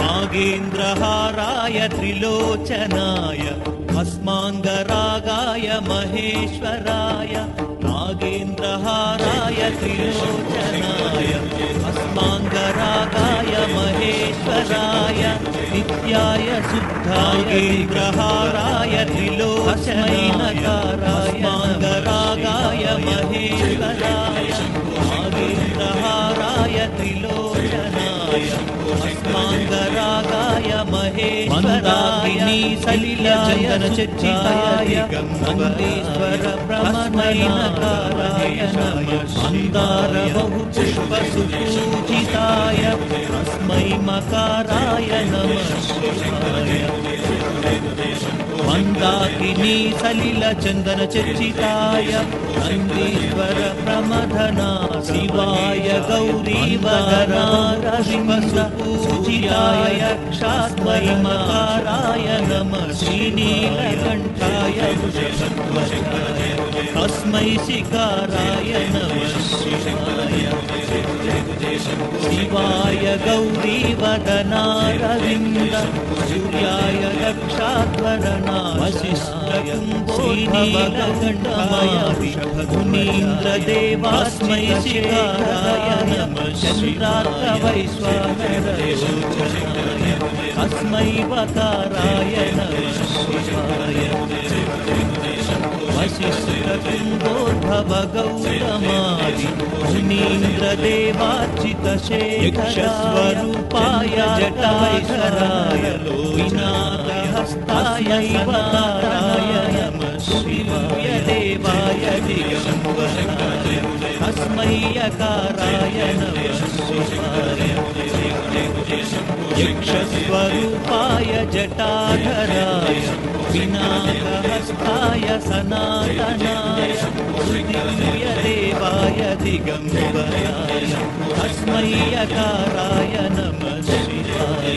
नागेन्द्रहाराय त्रिलोचनाय भस्माङ्गरागाय महेश्वराय नागेन्द्रहाराय त्रिलोचनाय भस्माङ्गरागाय महेश्वराय नित्याय शुद्धायेन्द्रहाराय त्रिलोचनाय। महेश्वराय नागेन्द्रहाराय त्रिलोचनाय भस्माङ्गरागाय महेश्वराय सलिलाचन्दन चित्ताय मन्दीश्वर ब्रह्मणैनकाराय मन्दार बहु पुष्पसुपूजिताय तस्मै मकाराय नमः शिवाय मन्दाकिनी सलिलचन्दन चित्ताय नन्दीश्वर प्रमथना शिवाय गौरी वदनारविमसुपूजिताय क्षात्मय मकाराय नमः। श्रीनीलकण्ठाय अस्मै शिकाराय न शिवाय गौरीवदनारविन्द सूर्याय दक्षाध्वरणा वसिष्ठयं शिकाराय न शालवैश्वाकर अस्मै नमः। शिवाय शिष्टकुण्डोद्धवगौतमायणीन्द्रदेवार्चितशेखरारूपायटायकराय लोनाय नमः शिवाय देवाय देशम्भनाय तस्मै यकाराय नमः यक्षस्वरूपाय जटाधराय विनाकहस्ताय सनातनाय देवाय दिगम्बराय तस्मै यकाराय नमः शिवाय